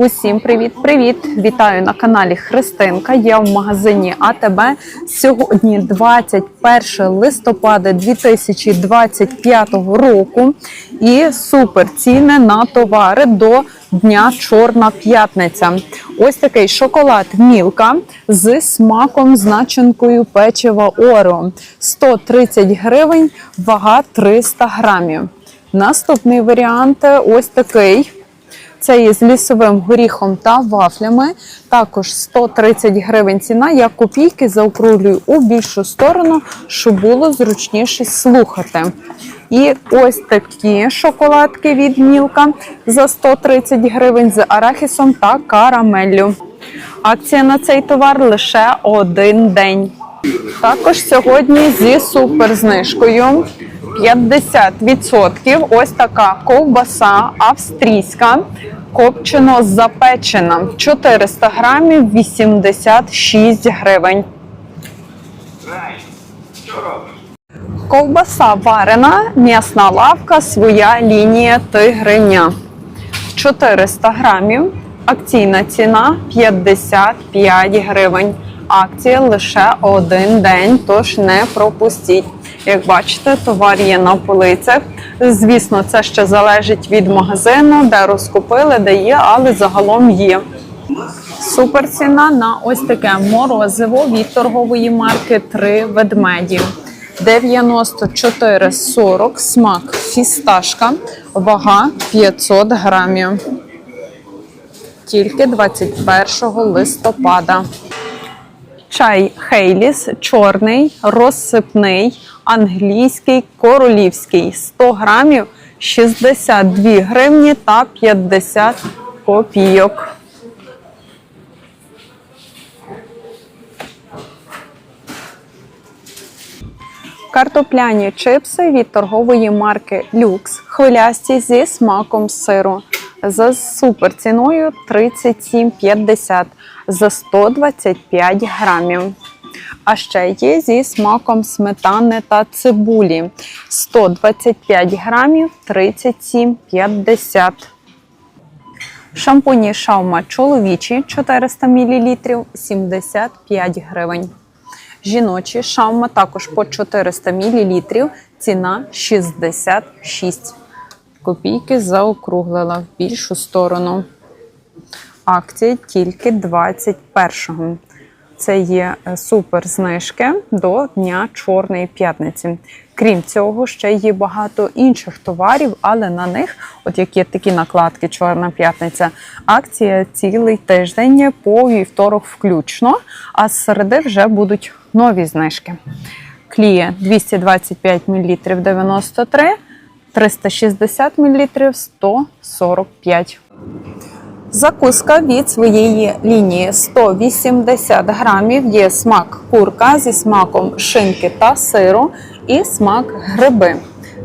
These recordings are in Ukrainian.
Усім привіт-привіт! Вітаю на каналі Христинка. Я в магазині АТБ. Сьогодні 21 листопада 2025 року. І супер ціни на товари до Дня Чорна П'ятниця. Ось такий шоколад Мілка з смаком з начинкою печива Орео. 130 гривень, вага 300 грамів. Наступний варіант ось такий. Це є з лісовим горіхом та вафлями. Також 130 гривень ціна. Я копійки заокруглюю у більшу сторону, щоб було зручніше слухати. І ось такі шоколадки від Мілка за 130 гривень з арахісом та карамеллю. Акція на цей товар лише один день. Також сьогодні зі суперзнижкою 50%. Ось така ковбаса австрійська, копчено запечена. 400 грамів 86 гривень. Ковбаса варена, м'ясна лавка, своя лінія тигриня. 400 грамів. Акційна ціна 55 гривень. Акція лише один день, тож не пропустіть. Як бачите, товар є на полицях. Звісно, це ще залежить від магазину, де розкупили, де є, але загалом є. Супер ціна на ось таке морозиво від торгової марки Три ведмеді. 94,40 смак фісташка, вага 500 грамів. Тільки 21 листопада. Чай Хейліс чорний, розсипний, англійський, королівський 100 грамів 62 гривні та 50 копійок. Картопляні чипси від торгової марки Люкс, хвилясті зі смаком сиру. За супер ціною 37,50 за 125 грамів. А ще є зі смаком сметани та цибулі 125 грамів 37,50. Шампуні шаума чоловічі 400 мл 75 гривень. Жіночі шаума також по 400 мл, ціна 66. Копійки заокруглила в більшу сторону. Акція тільки 21-го. Це є супер знижки до Дня Чорної п'ятниці. Крім цього, ще є багато інших товарів, але на них, от як є такі накладки Чорна п'ятниця, акція цілий тиждень по вівторок включно, а з середи вже будуть нові знижки. Кліє 225 мл 93, 360 мл 145. Закуска від своєї лінії 180 грамів. Є смак курка зі смаком шинки та сиру і смак гриби.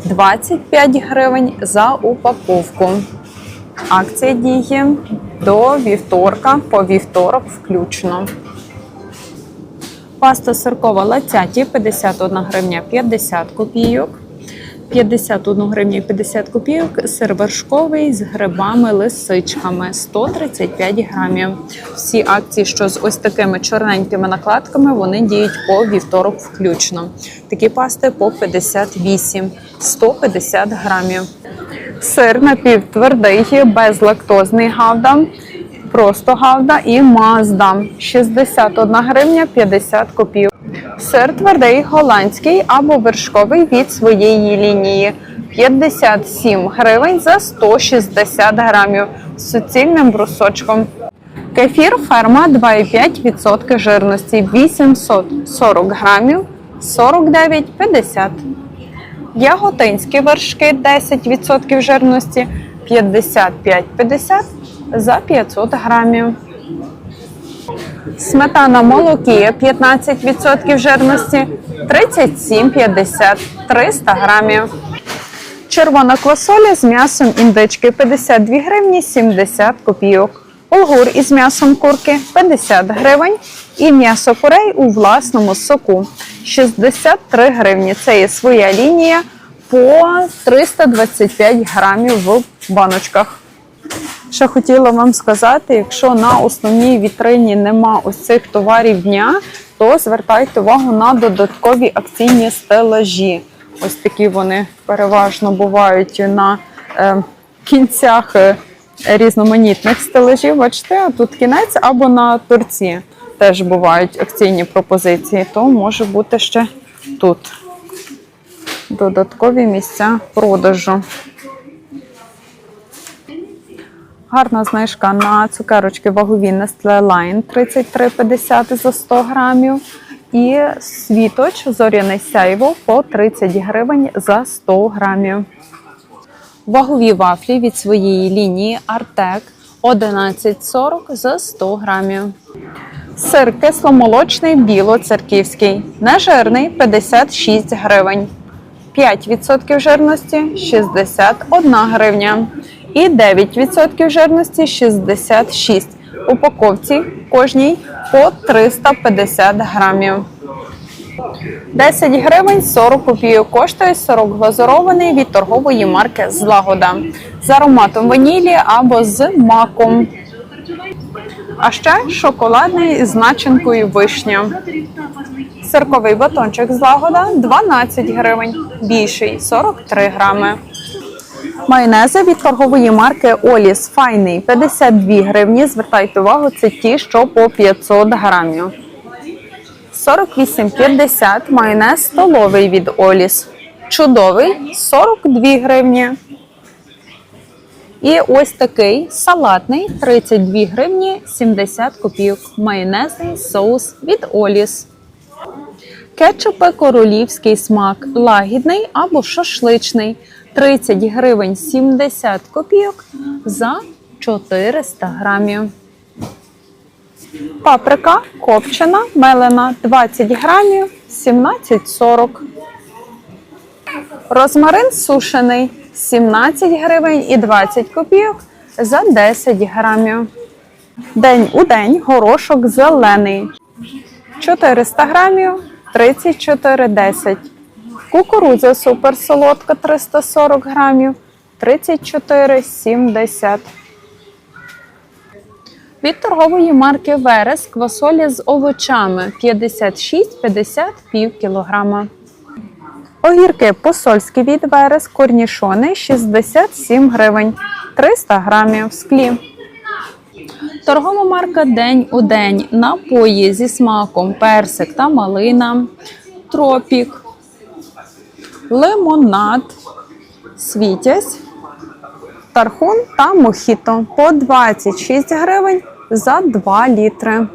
25 гривень за упаковку. Акція діє до вівторка, по вівторок включно. Паста сиркова латяті 51 гривня 50 копійок. 51 гривню 50 копійок, сир вершковий з грибами, лисичками 135 грамів. Всі акції, що з ось такими чорненькими накладками, вони діють по вівторок включно. Такі пасти по 58, 150 грамів. Сир напівтвердий, безлактозний гавда, просто гавда і мазда 61 гривня 50 копійок. Сир твердий голландський або вершковий від своєї лінії 57 гривень за 160 грамів з суцільним брусочком. Кефір ферма 2,5% жирності 840 грамів 49,50. Яготинські вершки 10% жирності 55,50 за 500 грамів. Сметана молокі 15% жирності 37,50 300 грамів. Червона квасоля з м'ясом індички 52 гривні 70 копійок. Булгур із м'ясом курки 50 гривень. І м'ясо курей у власному соку 63 гривні. Це є своя лінія по 325 грамів в баночках. Ще хотіла вам сказати, якщо на основній вітрині нема ось цих товарів дня, то звертайте увагу на додаткові акційні стелажі. Ось такі вони переважно бувають на е, кінцях е, різноманітних стелажів. Бачите, тут кінець або на торці теж бувають акційні пропозиції, то може бути ще тут додаткові місця продажу. Гарна знижка на цукерочки вагові Nestle Line 33,50 за 100 грамів. І світоч зоряний сяйво по 30 гривень за 100 грамів. Вагові вафлі від своєї лінії Артек 11,40 за 100 грамів. Сир кисломолочний білоцерківський. Нежирний 56 гривень. 5% жирності 61 гривня. І 9% жирності 66. Упаковці кожній по 350 грамів. 10 гривень 40 копійок коштує сирок глазурований від торгової марки Злагода з ароматом ванілі або з маком. А ще шоколадний з начинкою вишня. Сирковий батончик Злагода 12 гривень, більший 43 грами. Майонези від торгової марки Оліс Файний 52 гривні. Звертайте увагу, це ті, що по 500 грамів. 48,50 майонез столовий від Оліс. Чудовий 42 гривні. І ось такий салатний 32 гривні 70 копійок. Майонезний соус від Оліс. Кетчупи королівський смак лагідний або шашличний 30 гривень 70 копійок за 400 грамів. Паприка копчена, мелена 20 грамів 17,40. Розмарин сушений 17 гривень і 20 копійок за 10 грамів. День у день горошок зелений 400 грамів 34,10. Кукурудза суперсолодка 340 грамів 34,70. Від торгової марки Верес квасолі з овочами 56-50 пів кілограма. Огірки посольські від Верес корнішони 67 гривень 300 грамів в склі. Торгова марка День у день напої зі смаком персик та малина, тропік, лимонад, світязь, тархун та мохіто по 26 гривень за 2 літри.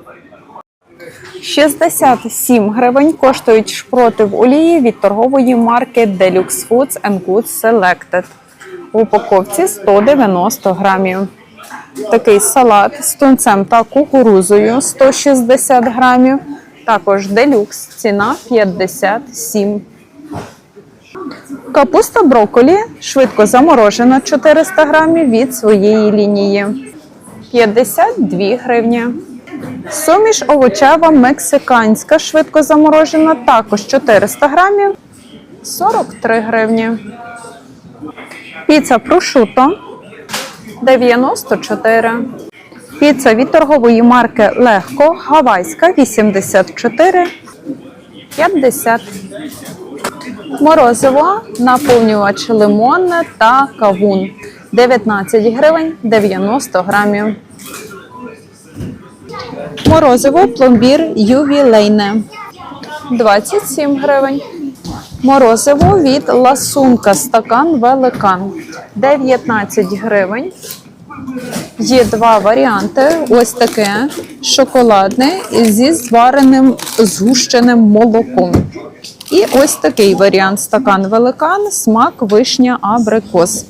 67 гривень коштують шпроти в олії від торгової марки Deluxe Foods and Goods Selected. В упаковці 190 грамів. Такий салат з тунцем та кукурузою 160 грамів. Також делюкс, ціна 57. Капуста брокколі швидко заморожена 400 грамів від своєї лінії. 52 гривні. Суміш овочева мексиканська швидко заморожена, також 400 грамів 43 гривні. Піца прошуто 94. Піца від торгової марки Легко гавайська 84 50. Морозиво, наповнювач лимонне та кавун 19 гривень 90 грамів. Морозиво пломбір ювілейне 27 гривень. Морозиво від ласунка стакан великан 19 гривень. Є два варіанти: ось таке шоколадне зі звареним згущеним молоком. І ось такий варіант. Стакан великан, смак вишня абрикос